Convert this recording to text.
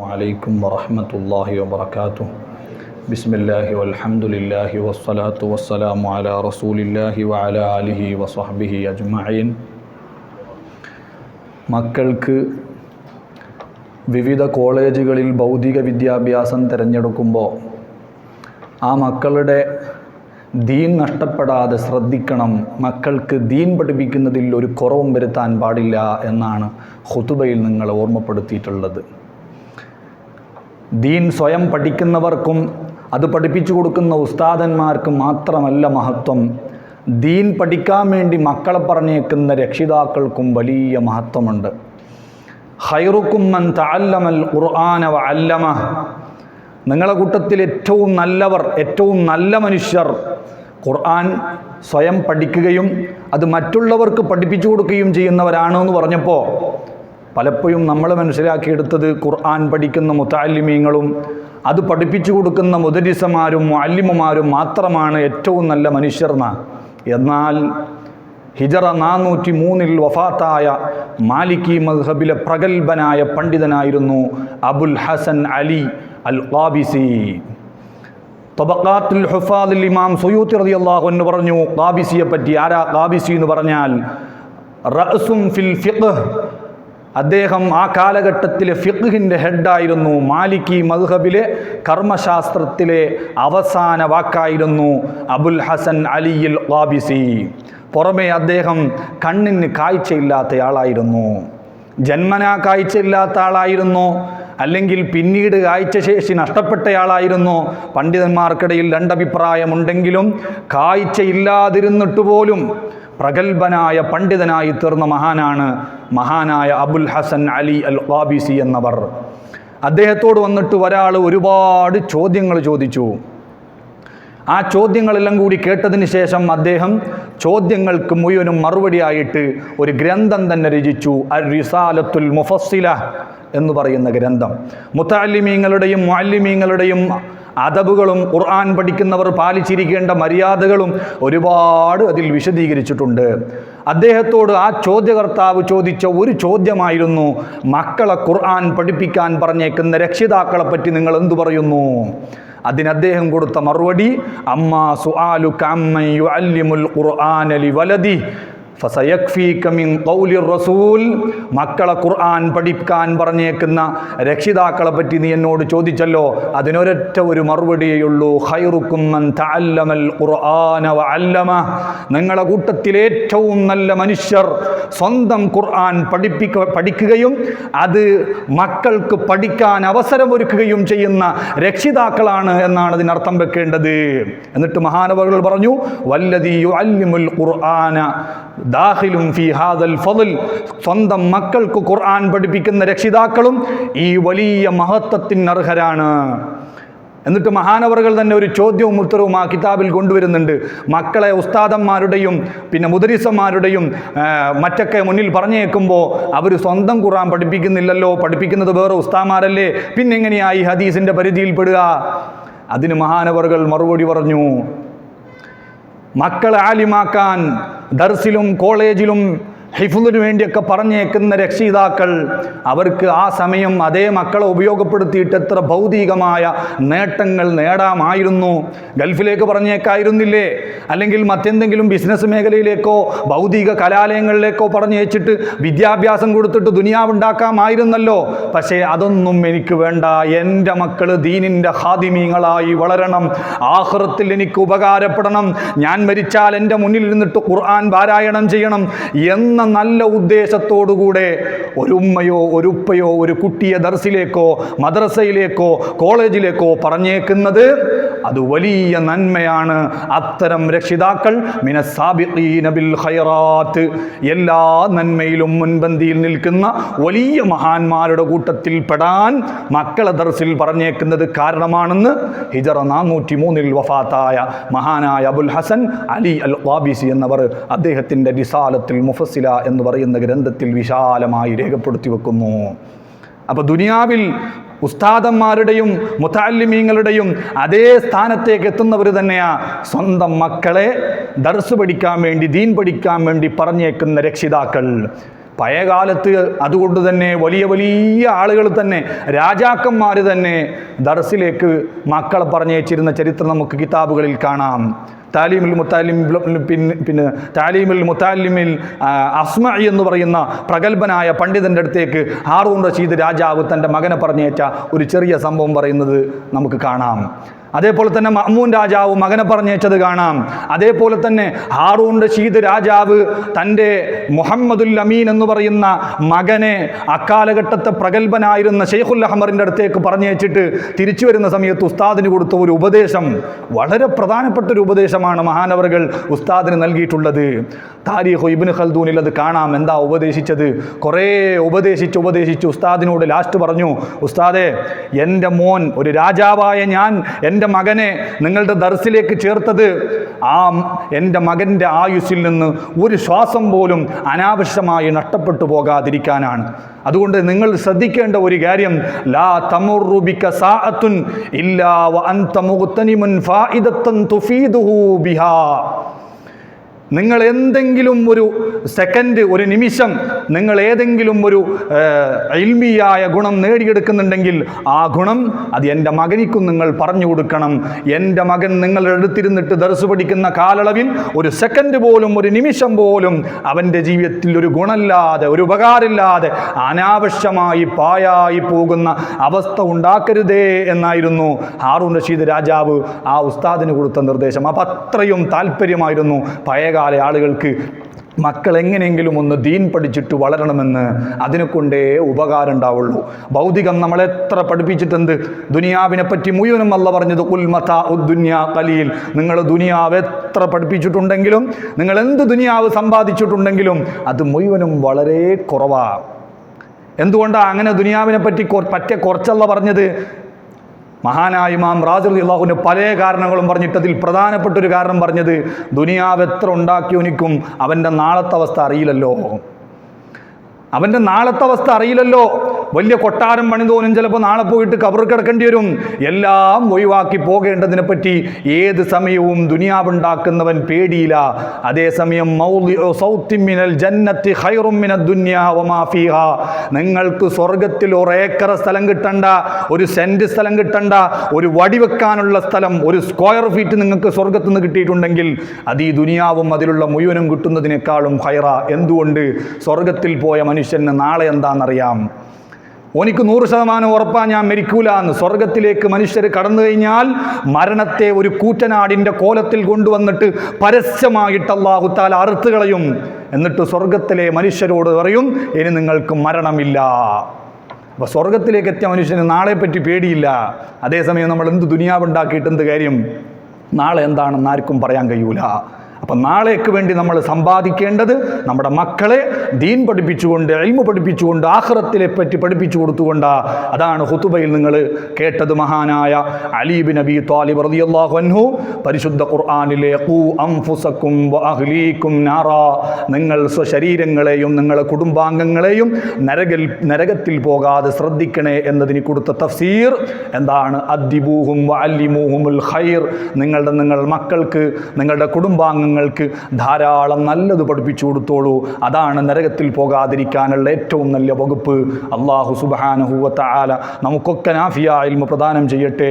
വലൈക്കും വറഹമത്തല്ലാഹി വബർക്കാത്തു ബിസ്മില്ലാഹി വൽഹംദുലില്ലാഹി വസ്സലാത്തു വസ്സലാമു അല റസൂലില്ലാഹി വഅല അലിഹി വസഹ്ബിഹി അജ്മഈൻ. മക്കൾക്ക് വിവിധ കോളേജുകളിൽ ഭൗതിക വിദ്യാഭ്യാസം തിരഞ്ഞെടുക്കുമ്പോൾ ആ മക്കളുടെ ദീൻ നഷ്ടപ്പെടാതെ ശ്രദ്ധിക്കണം. മക്കൾക്ക് ദീൻ പഠിപ്പിക്കുന്നതിൽ ഒരു കുറവും വരുത്താൻ പാടില്ല എന്നാണ് ഹുതുബയിൽ നിങ്ങൾ ഓർമ്മപ്പെടുത്തിയിട്ടുള്ളത്. ദീൻ സ്വയം പഠിക്കുന്നവർക്കും അത് പഠിപ്പിച്ചു കൊടുക്കുന്ന ഉസ്താദന്മാർക്കും മാത്രമല്ല മഹത്വം. ദീൻ പഠിക്കാൻ വേണ്ടി മക്കളെ പറഞ്ഞേക്കുന്ന രക്ഷിതാക്കൾക്കും വലിയ മഹത്വമുണ്ട്. ഹൈറുക്കും മൻ തഅല്ലമൽ ഖുർആന വ അല്ലമ. നിങ്ങളെ കൂട്ടത്തിൽ ഏറ്റവും നല്ലവർ ഏറ്റവും നല്ല മനുഷ്യർ ഖുർആൻ സ്വയം പഠിക്കുകയും അത് മറ്റുള്ളവർക്ക് പഠിപ്പിച്ചു കൊടുക്കുകയും ചെയ്യുന്നവരാണോ എന്ന് പറഞ്ഞപ്പോൾ പലപ്പോഴും നമ്മൾ മനസ്സിലാക്കിയെടുത്തത് ഖുർആൻ പഠിക്കുന്ന മുത്താലിമീങ്ങളും അത് പഠിപ്പിച്ചു കൊടുക്കുന്ന മുദരിസമാരും അല്ലിമമാരും മാത്രമാണ് ഏറ്റവും നല്ല മനുഷ്യർന്ന. എന്നാൽ ഹിജറ നാനൂറ്റി മൂന്നിൽ വഫാത്തായ മാലിക്കി മദ്ഹബിലെ പ്രഗത്ഭനായ പണ്ഡിതനായിരുന്നു അബുൽ ഹസൻ അലി അൽ ഖാബിസി തൊബക്കാത്തുൽ ഹുഫാദുൽ ഇമാം സുയൂത്തി റളിയല്ലാഹു എന്ന് പറഞ്ഞു ഖാബിസിയെ പറ്റി ആരാ ഖാബിസി എന്ന് പറഞ്ഞാൽ റഅസും ഫിൽ ഫിഖ് അദ്ദേഹം ആ കാലഘട്ടത്തിലെ ഫിഖിന്റെ ഹെഡായിരുന്നു മാലിക്കി മദ്ഹബിലെ കർമ്മശാസ്ത്രത്തിലെ അവസാന വാക്കായിരുന്നു അബുൽ ഹസൻ അലിയിൽ ഖാബിസി. പുറമെ അദ്ദേഹം കണ്ണിന് കാഴ്ചയില്ലാത്തയാളായിരുന്നു. ജന്മനാ കാഴ്ചയില്ലാത്ത ആളായിരുന്നു. അല്ലെങ്കിൽ പിന്നീട് കാഴ്ചശേഷി നഷ്ടപ്പെട്ടയാളായിരുന്നു. പണ്ഡിതന്മാർക്കിടയിൽ രണ്ടഭിപ്രായമുണ്ടെങ്കിലും കാഴ്ചയില്ലാതിരുന്നിട്ട് പോലും പ്രഗത്ഭനായ പണ്ഡിതനായി തീർന്ന മഹാനാണ് മഹാനായ അബുൽ ഹസൻ അലി അൽ ഖാബിസി എന്നവർ. അദ്ദേഹത്തോട് വന്നിട്ട് ഒരാൾ ഒരുപാട് ചോദ്യങ്ങൾ ചോദിച്ചു. ആ ചോദ്യങ്ങളെല്ലാം കൂടി കേട്ടതിന് ശേഷം അദ്ദേഹം ചോദ്യങ്ങൾക്ക് മുഴുവനും മറുപടിയായിട്ട് ഒരു ഗ്രന്ഥം തന്നെ രചിച്ചു. അൽ റിസാലത്തുൽ മുഫസ്സില എന്ന് പറയുന്ന ഗ്രന്ഥം. മുത്താലിമീങ്ങളുടെയും മുഅല്ലിമീങ്ങളുടെയും അതബുകളും ഖുർആൻ പഠിക്കുന്നവർ പാലിച്ചിരിക്കേണ്ട മര്യാദകളും ഒരുപാട് അതിൽ വിശദീകരിച്ചിട്ടുണ്ട്. അദ്ദേഹത്തോട് ആ ചോദ്യകർത്താവ് ചോദിച്ച ഒരു ചോദ്യമായിരുന്നു മക്കളെ ഖുർആൻ പഠിപ്പിക്കാൻ പറഞ്ഞേക്കുന്ന രക്ഷിതാക്കളെ പറ്റി നിങ്ങൾ എന്തു പറയുന്നു? അതിന് അദ്ദേഹം കൊടുത്ത മറുപടി അമ്മ സുആലു കമ്മൻ യുഅല്ലിമുൽ ഖുർആന റസൂൽ. മക്കളെ ഖുർആൻ പഠിക്കാൻ പറഞ്ഞേക്കുന്ന രക്ഷിതാക്കളെ പറ്റി നീ എന്നോട് ചോദിച്ചല്ലോ. അതിനൊരൊറ്റ ഒരു മറുപടിയേയുള്ളൂ. ഖൈറുക്കും മൻ തഅല്ലമൽ ഖുർആന അല്ലമ നിങ്ങളെ കൂട്ടത്തിൽ ഏറ്റവും നല്ല മനുഷ്യർ സ്വന്തം ഖുർആൻ പഠിപ്പിക്ക പഠിക്കുകയും അത് മക്കൾക്ക് പഠിക്കാൻ അവസരമൊരുക്കുകയും ചെയ്യുന്ന രക്ഷിതാക്കളാണ് എന്നാണ് അതിനർത്ഥം വെക്കേണ്ടത്. എന്നിട്ട് മഹാനവകൾ പറഞ്ഞു വല്ലതി ഖുർആന ദാഖിലും ഫി ഹാദൽ ഫضൽ സ്വന്തം മക്കൾക്ക് ഖുർആൻ പഠിപ്പിക്കുന്ന രക്ഷിതാക്കളും ഈ വലിയ മഹത്വത്തിന് അർഹരാണ്. എന്നിട്ട് മഹാനവറുകൾ തന്നെ ഒരു ചോദ്യവും ഉത്തരവും ആ കിതാബിൽ കൊണ്ടുവരുന്നുണ്ട്. മക്കളെ ഉസ്താദന്മാരുടെയും പിന്നെ മുദരിസന്മാരുടെയും മറ്റൊക്കെ മുന്നിൽ പറഞ്ഞേക്കുമ്പോൾ അവർ സ്വന്തം ഖുർആൻ പഠിപ്പിക്കുന്നില്ലല്ലോ പഠിപ്പിക്കുന്നത് വേറെ ഉസ്താമാരല്ലേ പിന്നെ എങ്ങനെയായി ഹദീസിന്റെ പരിധിയിൽപ്പെടുക? അതിന് മഹാനവറുകൾ മറുപടി പറഞ്ഞു. മക്കളെ ആലിമാക്കാൻ ദർസിലും കോളേജിലും ഹിഫുലിന് വേണ്ടിയൊക്കെ പറഞ്ഞേക്കുന്ന രക്ഷിതാക്കൾ അവർക്ക് ആ സമയം അതേ മക്കളെ ഉപയോഗപ്പെടുത്തിയിട്ട് എത്ര ഭൗതികമായ നേട്ടങ്ങൾ നേടാമായിരുന്നു. ഗൾഫിലേക്ക് പറഞ്ഞേക്കായിരുന്നില്ലേ? അല്ലെങ്കിൽ മറ്റെന്തെങ്കിലും ബിസിനസ് മേഖലയിലേക്കോ ഭൗതിക കലാലയങ്ങളിലേക്കോ പറഞ്ഞയച്ചിട്ട് വിദ്യാഭ്യാസം കൊടുത്തിട്ട് ദുനിയാവുണ്ടാക്കാമായിരുന്നല്ലോ. പക്ഷേ അതൊന്നും എനിക്ക് വേണ്ട. എന്റെ മക്കൾ ദീനിന്റെ ഹാദിമീങ്ങളായി വളരണം. ആഹ്റത്തിൽ എനിക്ക് ഉപകാരപ്പെടണം. ഞാൻ മരിച്ചാൽ എന്റെ മുന്നിൽ ഇരുന്നിട്ട് ഖുർആൻ പാരായണം ചെയ്യണം എന്ന നല്ല ഉദ്ദേശത്തോടുകൂടെ ഒരു ഉമ്മയോ ഒരു ഉപ്പയോ ഒരു കുട്ടിയെ ദർസിലേക്കോ മദ്രസയിലേക്കോ കോളേജിലേക്കോ പറഞ്ഞേക്കുന്നത് അത് വലിയ നന്മയാണ്. അത്തരം രക്ഷിതാക്കൾ ബിൽ ഖൈറാത്ത്. എല്ലാ നന്മയിലും മുൻപന്തിയിൽ നിൽക്കുന്ന വലിയ മഹാന്മാരുടെ കൂട്ടത്തിൽ പെടാൻ മക്കളെ ദർസിൽ പറഞ്ഞേക്കുന്നത് കാരണമാണെന്ന് ഹിജറ നാനൂറ്റി മൂന്നിൽ വഫാത്തായ മഹാനായ അബുൽ ഹസൻ അലി അൽ വാബിസി എന്നവർ അദ്ദേഹത്തിന്റെ റിസാലത്തിൽ മുഫസില എന്ന് പറയുന്ന ഗ്രന്ഥത്തിൽ വിശാലമായി രേഖപ്പെടുത്തി വെക്കുന്നു. അപ്പോൾ ദുനിയാവിൽ ഉസ്താദന്മാരുടെയും മുത്താലിമീങ്ങളുടെയും അതേ സ്ഥാനത്തേക്ക് എത്തുന്നവർ തന്നെയാ സ്വന്തം മക്കളെ ദർസ് പഠിക്കാൻ വേണ്ടി ദീൻ പഠിക്കാൻ വേണ്ടി പറഞ്ഞേക്കുന്ന രക്ഷിതാക്കൾ. പഴയകാലത്ത് അതുകൊണ്ട് തന്നെ വലിയ വലിയ ആളുകൾ തന്നെ രാജാക്കന്മാർ തന്നെ ദർസിലേക്ക് മക്കളെ പറഞ്ഞയച്ചിരുന്ന ചരിത്രം നമുക്ക് കിതാബുകളിൽ കാണാം. താലീമുൽ മുത്താലിം പിന്നെ പിന്നെ താലീമുൽ മുത്താലിമിൽ അസ്മ എന്ന് പറയുന്ന പ്രഗത്ഭനായ പണ്ഡിതന്റെ അടുത്തേക്ക് ഹാറൂൺ റഷീദ് രാജാവ് തന്റെ മകനെ പറഞ്ഞേറ്റ ഒരു ചെറിയ സംഭവം പറയുന്നത് നമുക്ക് കാണാം. അതേപോലെ തന്നെ മഹ്മൂൻ രാജാവ് മകനെ പറഞ്ഞേച്ചത് കാണാം. അതേപോലെ തന്നെ ഹാറൂൺ റഷീദ് രാജാവ് തന്റെ മുഹമ്മദുൽ അമീൻ എന്ന് പറയുന്ന മകനെ അക്കാലഘട്ടത്തെ പ്രഗത്ഭനായിരുന്ന ഷെയ്ഖുൽ അഹമ്മറിന്റെ അടുത്തേക്ക് പറഞ്ഞേച്ചിട്ട് തിരിച്ചു വരുന്ന സമയത്ത് ഉസ്താദിന് കൊടുത്ത ഒരു ഉപദേശം വളരെ പ്രധാനപ്പെട്ട ഒരു ഉപദേശമാണ് മഹാനവറുകൾ ഉസ്താദിന് നൽകിയിട്ടുള്ളത്. താരിഖ് ഇബിൻ ഖൽദൂനിൽ അത് കാണാം എന്താ ഉപദേശിച്ചത്? കുറേ ഉപദേശിച്ച് ഉപദേശിച്ച് ഉസ്താദിനോട് ലാസ്റ്റ് പറഞ്ഞു ഉസ്താദെ എന്റെ മോൻ ഒരു രാജാവായ ഞാൻ എന്റെ മകനെ നിങ്ങളുടെ ദർസിലേക്ക് ചേർത്തത് ആ എന്റെ മകന്റെ ആയുസ്സിൽ നിന്ന് ഒരു ശ്വാസം പോലും അനാവശ്യമായി നഷ്ടപ്പെട്ടു പോകാതിരിക്കാനാണ്. അതുകൊണ്ട് നിങ്ങൾ ശ്രദ്ധിക്കേണ്ട ഒരു കാര്യം ലാ തമുറുബിക സാഅത്തുൻ ഇല്ലാ വ അൻത മുഗ്തനിമുൻ ഫായിദത്തൻ തുഫീദുഹു ബിഹാ. നിങ്ങൾ എന്തെങ്കിലും ഒരു സെക്കൻഡ് ഒരു നിമിഷം നിങ്ങൾ ഏതെങ്കിലും ഒരു ഇൽമിയായ ഗുണം നേടിയെടുക്കുന്നുണ്ടെങ്കിൽ ആ ഗുണം അത് എന്റെ മകനിക്കും നിങ്ങൾ പറഞ്ഞു കൊടുക്കണം. എന്റെ മകൻ നിങ്ങളുടെ അടുത്തിരുന്നിട്ട് ദർസ് പഠിക്കുന്ന കാലയളവിൽ ഒരു സെക്കൻഡ് പോലും ഒരു നിമിഷം പോലും അവന്റെ ജീവിതത്തിൽ ഒരു ഗുണമില്ലാതെ ഒരു ഉപകാരമില്ലാതെ അനാവശ്യമായി പായായി പോകുന്ന അവസ്ഥ ഉണ്ടാക്കരുതേ എന്നായിരുന്നു ഹാറൂൺ റഷീദ് രാജാവ് ആ ഉസ്താദിന് കൊടുത്ത നിർദ്ദേശം. അപ്പം അത്രയും താല്പര്യമായിരുന്നു പഴയകാല ആളുകൾക്ക് മക്കൾ എങ്ങനെയെങ്കിലും ഒന്ന് ദീൻ പഠിച്ചിട്ട് വളരണമെന്ന് അതിനെ കൊണ്ടേ ഉപകാരം ഉണ്ടാവുള്ളൂ ഭൗതികം നമ്മളെത്ര പഠിപ്പിച്ചിട്ടുണ്ട് ദുനിയാവിനെ പറ്റി മുഴുവനും അല്ല പറഞ്ഞത് ഉൽമത ഉദ്ദുന്യ കലിയിൽ നിങ്ങൾ ദുനിയാവ് എത്ര പഠിപ്പിച്ചിട്ടുണ്ടെങ്കിലും നിങ്ങൾ എന്ത് ദുനിയാവ് സമ്പാദിച്ചിട്ടുണ്ടെങ്കിലും അത് മുഴുവനും വളരെ കുറവാണ് എന്തുകൊണ്ടാണ് അങ്ങനെ ദുനിയാവിനെ പറ്റി പറ്റിയ പറ്റ കുറച്ചല്ല പറഞ്ഞത്? മഹാനായ ഇമാം റാസിർ അള്ളാഹുവിന്റെ പല കാരണങ്ങളും പറഞ്ഞിട്ട് അതിൽ പ്രധാനപ്പെട്ട ഒരു കാരണം പറഞ്ഞത് ദുനിയാവ് എത്ര ഉണ്ടാക്കിയവനിക്കും അവന്റെ നാളത്തെ അവസ്ഥ അറിയില്ലല്ലോ. അവന്റെ നാളത്തെ അവസ്ഥ അറിയില്ലല്ലോ. വലിയ കൊട്ടാരം പണിതോനും ചിലപ്പോൾ നാളെ പോയിട്ട് കബർ കിടക്കേണ്ടി വരും. എല്ലാം ഒഴിവാക്കി പോകേണ്ടതിനെ പറ്റി ഏത് സമയവും ദുനിയാവുണ്ടാക്കുന്നവൻ പേടിയില്ല. അതേസമയം മൗളിഉ സൗത്തിൻ മിനൽ ജന്നത്തി ഖൈറും മിനദ് ദുനിയാ വമാ നിങ്ങൾക്ക് സ്വർഗത്തിൽ ഒരു ഏക്കർ സ്ഥലം കിട്ടണ്ട ഒരു സെന്റ് സ്ഥലം കിട്ടണ്ട ഒരു വടി വെക്കാനുള്ള സ്ഥലം ഒരു സ്ക്വയർ ഫീറ്റ് നിങ്ങൾക്ക് സ്വർഗത്തു നിന്ന് കിട്ടിയിട്ടുണ്ടെങ്കിൽ അത് ഈ ദുനിയാവും അതിലുള്ള മുഴുവനും കിട്ടുന്നതിനേക്കാളും ഹൈറ എന്തുകൊണ്ട്? സ്വർഗത്തിൽ പോയ മനുഷ്യന് നാളെ എന്താണെന്നറിയാം. ഓനിക്ക് നൂറ് ശതമാനം ഉറപ്പാ ഞാൻ മരിക്കൂല എന്ന് സ്വർഗത്തിലേക്ക് മനുഷ്യർ കടന്നു കഴിഞ്ഞാൽ മരണത്തെ ഒരു കൂറ്റനാടിന്റെ കോലത്തിൽ കൊണ്ടുവന്നിട്ട് പരസ്യമായിട്ട് അള്ളാഹുത്താൽ അറുത്ത് കളയും. എന്നിട്ട് സ്വർഗത്തിലെ മനുഷ്യരോട് പറയും ഇനി നിങ്ങൾക്ക് മരണമില്ല. അപ്പോൾ സ്വർഗത്തിലേക്ക് എത്തിയ മനുഷ്യന് നാളെ പറ്റി പേടിയില്ല. അതേസമയം നമ്മൾ എന്ത് ദുനിയാവുണ്ടാക്കിയിട്ട് എന്ത് കാര്യം? നാളെ എന്താണെന്ന് ആർക്കും പറയാൻ കഴിയൂല. അപ്പം നാളേക്ക് വേണ്ടി നമ്മൾ സമ്പാദിക്കേണ്ടത് നമ്മുടെ മക്കളെ ദീൻ പഠിപ്പിച്ചുകൊണ്ട് എൽമ പഠിപ്പിച്ചുകൊണ്ട് ആഹ്റത്തിലെ പറ്റി പഠിപ്പിച്ചു കൊടുത്തുകൊണ്ട്. അതാണ് ഹുത്തുബയിൽ നിങ്ങൾ കേട്ടത് മഹാനായ അലീബ് നബി താലിബ് റളിയല്ലാഹു അൻഹു. പരിശുദ്ധ ഖുർആാനിലെ ഖൂ നിങ്ങൾ സ്വശരീരങ്ങളെയും നിങ്ങളെ കുടുംബാംഗങ്ങളെയും നരകിൽ നരകത്തിൽ പോകാതെ ശ്രദ്ധിക്കണേ എന്നതിന് കൊടുത്ത തഫ്സീർ എന്താണ്? അദ്ദിബൂഹും അല്ലിമൂഹുമുൽ ഖൈർ. നിങ്ങളുടെ നിങ്ങൾ മക്കൾക്ക് നിങ്ങളുടെ കുടുംബാംഗങ്ങൾക്ക് ധാരാളം നല്ലത് പഠിപ്പിച്ചു കൊടുത്തോളൂ. അതാണ് നരകത്തിൽ പോകാതിരിക്കാനുള്ള ഏറ്റവും നല്ല വകുപ്പ്. അള്ളാഹു സുബാനഹുവത്ത ആല നമുക്കൊക്കെ നാഫിയ ഇൽമ പ്രദാനം ചെയ്യട്ടെ.